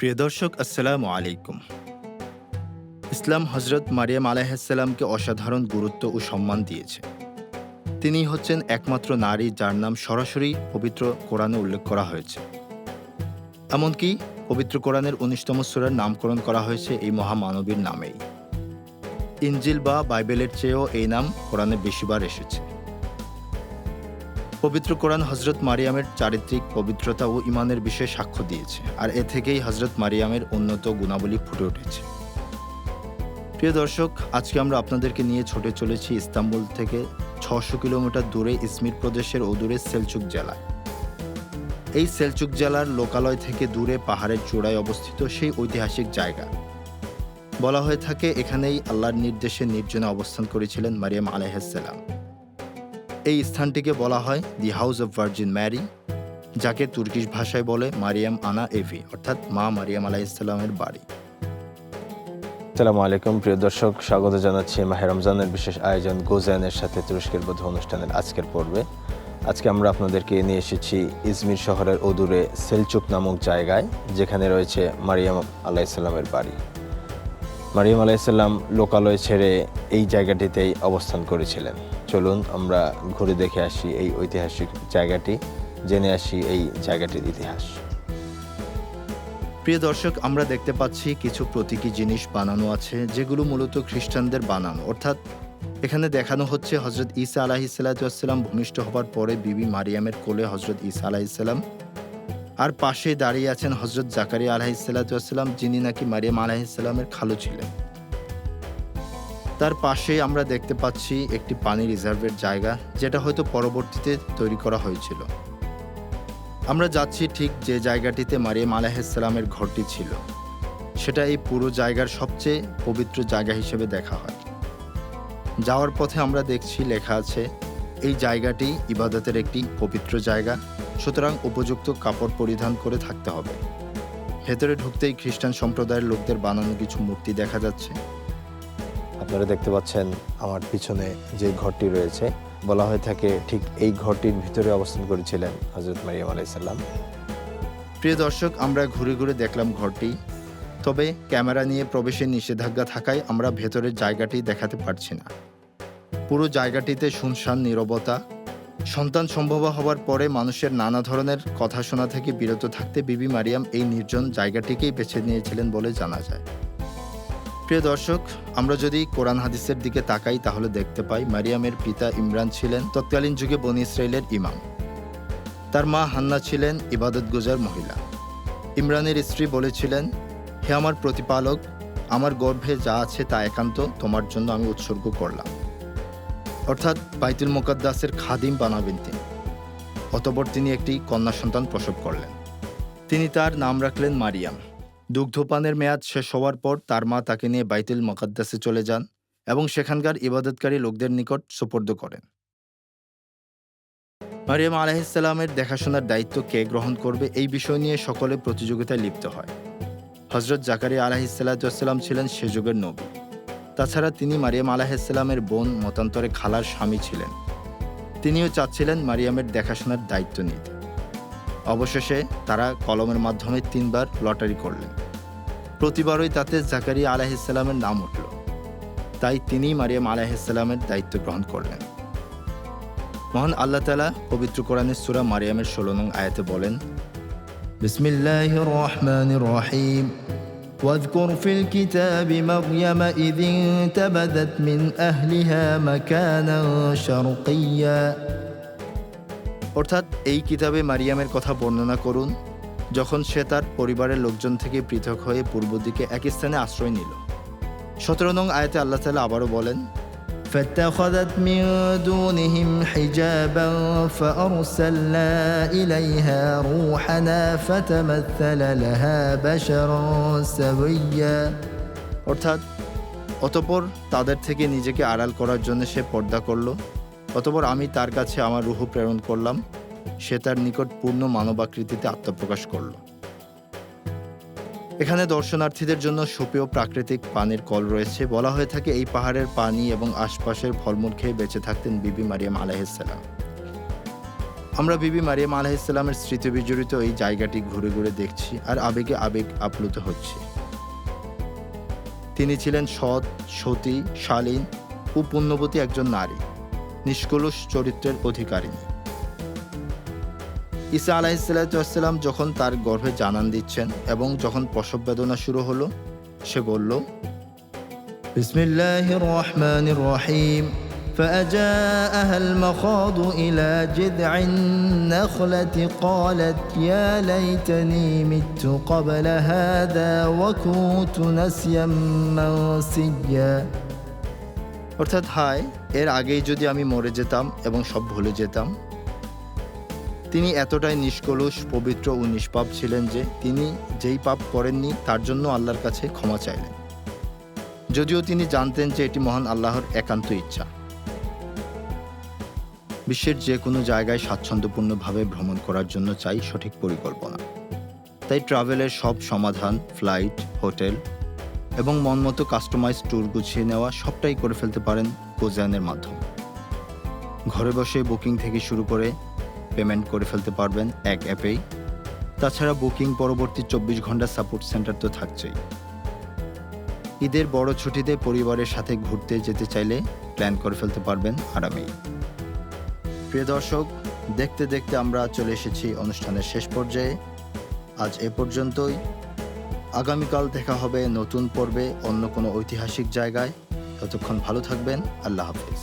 প্রিয় দর্শক, আসসালামু আলাইকুম। ইসলাম হজরত মারিয়াম আলাইহাল্লামকে অসাধারণ গুরুত্ব ও সম্মান দিয়েছে। তিনি হচ্ছেন একমাত্র নারী যার নাম সরাসরি পবিত্র কোরআনে উল্লেখ করা হয়েছে। এমনকি পবিত্র কোরআনের উনিশতম সুরার নামকরণ করা হয়েছে এই মহামানবীর নামেই। ইঞ্জিল বা বাইবেলের চেয়েও এই নাম কোরআনে বেশিবার এসেছে। পবিত্র কোরআন হজরত মারিয়ামের চারিত্রিক পবিত্রতা ও ইমানের বিষয়ে সাক্ষ্য দিয়েছে, আর এ থেকেই হজরত মারিয়ামের উন্নত গুণাবলী ফুটে উঠেছে। প্রিয় দর্শক, আজকে আমরা আপনাদেরকে নিয়ে ছুটে চলেছি ইস্তাম্বুল থেকে ছশো কিলোমিটার দূরে ইসমির প্রদেশের অদূরে সেলচুক জেলায়। এই সেলচুক জেলার লোকালয় থেকে দূরে পাহাড়ের চূড়ায় অবস্থিত সেই ঐতিহাসিক জায়গা। বলা হয়ে থাকে, এখানেই আল্লাহর নির্দেশে নির্জনে অবস্থান করেছিলেন মারিয়াম আলাইহাল্লাম এই স্থানটিকে বলা হয় the house of Virgin Mary যাকে তুর্কিশ ভাষায় বলে মারিয়াম আনা এভি অর্থাৎ মা মারিয়াম আলাইসাল্লামের বাড়ি। আসসালামু আলাইকুম, প্রিয় দর্শক, স্বাগত জানাচ্ছি মাহে রমজানের বিশেষ আয়োজন গোজানের সাথে তুরস্কের বধু অনুষ্ঠানের আজকের পর্বে। আজকে আমরা আপনাদেরকে নিয়ে এসেছি ইজমির শহরের অদূরে সেলচুক নামক জায়গায়, যেখানে রয়েছে মারিয়াম আলাইসাল্লামের বাড়ি। মারিয়াম আলাইসাল্লাম লোকালয় ছেড়ে এই জায়গাটিতেই অবস্থান করেছিলেন। চলুন আমরা ঘুরে দেখে আসি এই ঐতিহাসিক জায়গাটি, জেনে আসি এই জায়গাটির ইতিহাস। প্রিয় দর্শক, আমরা দেখতে পাচ্ছি কিছু প্রতীকী জিনিস বানানো আছে, যেগুলো মূলত খ্রিস্টানদের বানানো। অর্থাৎ এখানে দেখানো হচ্ছে হজরত ঈসা আলাহি সাল্লাম ভূমিষ্ঠ হবার পরে বিবি মারিয়ামের কোলে হজরত ঈসা আলাহিসাল্লাম আর পাশে দাঁড়িয়ে আছেন হজরত জাকারিয়া আলাহিসাল্লাম যিনি নাকি মারিয়াম আলাহিসাল্লামের খালু ছিলেন। তার পাশে আমরা দেখতে পাচ্ছি একটি পানি রিজার্ভের জায়গা, যেটা হয়তো পরবর্তীতে তৈরি করা হয়েছিল। আমরা যাচ্ছি ঠিক যে জায়গাটিতে মারিয়াম আলাহিসাল্লামের ঘরটি ছিল। সেটা এই পুরো জায়গার সবচেয়ে পবিত্র জায়গা হিসেবে দেখা হয়। যাওয়ার পথে আমরা দেখছি লেখা আছে, এই জায়গাটি ইবাদতের একটি পবিত্র জায়গা। সুতরাং উপযুক্ত কাপড় পরিধান করে থাকতে হবে। ভেতরে ঢুকতেই খ্রিস্টান সম্প্রদায়ের লোকদের বানানো কিছু মূর্তি দেখা যাচ্ছে। আপনারা দেখতে পাচ্ছেন আমার পিছনে যে ঘরটি রয়েছে। বলা হয়ে থাকে ঠিক এই ঘরটির ভিতরে অবস্থান করেছিলেন হজরত মারিয়াম আলাইসাল্লাম প্রিয় দর্শক আমরা ঘুরে ঘুরে দেখলাম ঘরটি। তবে ক্যামেরা নিয়ে প্রবেশের নিষেধাজ্ঞা থাকায় আমরা ভেতরের জায়গাটি দেখাতে পারছি না। পুরো জায়গাটিতে শুনশান নীরবতা সন্তান সম্ভব হওয়ার পরে মানুষের নানা ধরনের কথা শোনা থেকে বিরত থাকতে বিবি মারিয়াম এই নির্জন জায়গাটিকেই বেছে নিয়েছিলেন বলে জানা যায়। প্রিয় দর্শক, আমরা যদি কোরআন হাদিসের দিকে তাকাই, তাহলে দেখতে পাই মারিয়ামের পিতা ইমরান ছিলেন তৎকালীন যুগে বনি ইসরায়েলের ইমাম। তার মা হান্না ছিলেন ইবাদত গুজার মহিলা। ইমরানের স্ত্রী বলেছিলেন, হে আমার প্রতিপালক, আমার গর্ভে যা আছে তা একান্ত, তোমার জন্য আমি উৎসর্গ করলাম। অর্থাৎ বাইতুল মোকাদ্দাসের খাদিম বানাবেন তিনি। অতপর তিনি একটি কন্যা সন্তান প্রসব করলেন। তিনি তার নাম রাখলেন মারিয়াম। দুগ্ধপানের মেয়াদ শেষ হওয়ার পর তার মা তাকে নিয়ে বাইতুল মোকাদ্দাসে চলে যান এবং সেখানকার ইবাদতকারী লোকদের নিকট সুপর্দ করেন। মারিয়াম আলাহিসাল্লামের দেখাশোনার দায়িত্ব কে গ্রহণ করবে এই বিষয় নিয়ে সকলে প্রতিযোগিতায় লিপ্ত হয়। হজরত জাকারিয়া আলাহিসাল্লাম ছিলেন সে যুগের নবী। তাছাড়া তিনি মারিয়াম আলাহিসাল্লামের বোন, মতান্তরে খালার স্বামী ছিলেন। তিনিও চাচ্ছিলেন মারিয়ামের দেখাশোনার দায়িত্ব নিতে। অবশেষে তারা কলমের মাধ্যমে তিনবার লটারি করলেন। প্রতিবারই তাতে জাকারিয়া আলাহিসাল্লামের নাম উঠল। তাই তিনি মারিয়াম আলাহিসাল্লামের দায়িত্ব গ্রহণ করলেন। মহান আল্লাহ তালা পবিত্র কোরআনের সুরা মারিয়ামের ষোলো নং আয়াতে বলেন, বিসমিল্লাহির রহমানির রহিম। واذكر في الكتاب مريم إذ انتبذت من أهلها مكانا شرقيا অর্থাৎ এই কিতাবে মারিয়ামের কথা বর্ণনা করুন যখন সে তার পরিবারের লোকজন থেকে পৃথক হয়ে পূর্ব দিকে এক স্থানে আশ্রয় নিল সতেরো নং আয়তে আল্লাহ তালা আবারও বলেন فاتخذت من دونهم حجابا فأرسلنا إليها روحنا فتمثل لها بشرا سويا অর্থাৎ অতপর তাদের থেকে নিজেকে আড়াল করার জন্য সে পর্দা করলো অতপর আমি তার কাছে আমার রুহ প্রেরণ করলাম সে তার নিকট পূর্ণ মানবাকৃতিতে আত্মপ্রকাশ করল এখানে দর্শনার্থীদের জন্য সুপেয় প্রাকৃতিক পানির কল রয়েছে। বলা হয়ে থাকে, এই পাহাড়ের পানি এবং আশপাশের ফলমূল খেয়ে বেঁচে থাকতেন বিবি মারিয়াম আলাইসাল্লাম আমরা বিবি মারিয়াম আলাহিসাল্লামের স্মৃতি বিজড়িত এই জায়গাটি ঘুরে ঘুরে দেখছি আর আবেগে আবেগ আপ্লুত হচ্ছে। তিনি ছিলেন সৎ, সতী, শালীন ও পুণ্যবতী একজন নারী, নিষ্কলুষ চরিত্রের অধিকারিণী। ঈসা আলাহিসাল্লাম যখন তার গর্ভে জানান দিচ্ছেন এবং যখন প্রসব বেদনা শুরু হলো সে বলল বিসমিল্লাহির রহমানির রহিম فأجاءها المخاض إلى جذع النخلة قالت يا ليتني مت قبل هذا وكنت نسيا منسيا অর্থাৎ হায় এর আগেই যদি আমি মরে যেতাম এবং সব ভুলে যেতাম তিনি এতটাই নিষ্কলুষ, পবিত্র ও নিষ্পাপ ছিলেন যে তিনি যেই পাপ করেননি তার জন্য আল্লাহর কাছে ক্ষমা চাইলেন। যদিও তিনি জানতেন যে এটি মহান আল্লাহর একান্ত ইচ্ছা। বিশ্বের যে কোনো জায়গায় স্বাচ্ছন্দ্যপূর্ণভাবে ভ্রমণ করার জন্য চাই সঠিক পরিকল্পনা। তাই ট্রাভেলের সব সমাধান, ফ্লাইট, হোটেল এবং মনমতো কাস্টমাইজ ট্যুর গুছিয়ে নেওয়া সবটাই করে ফেলতে পারেন গোজানের মাধ্যমে। ঘরে বসে বুকিং থেকে শুরু করে পেমেন্ট করে ফেলতে পারবেন এক অ্যাপেই। তাছাড়া বুকিং পরবর্তী চব্বিশ ঘণ্টা সাপোর্ট সেন্টার তো থাকছেই। ঈদের বড় ছুটিতে পরিবারের সাথে ঘুরতে যেতে চাইলে প্ল্যান করে ফেলতে পারবেন আরামেই প্রিয় দর্শক, দেখতে দেখতে আমরা চলে এসেছি অনুষ্ঠানের শেষ পর্যায়ে। আজ এ পর্যন্তই। আগামীকাল দেখা হবে নতুন পর্বে অন্য কোনো ঐতিহাসিক জায়গায়। ততক্ষণ ভালো থাকবেন। আল্লাহ হাফিজ।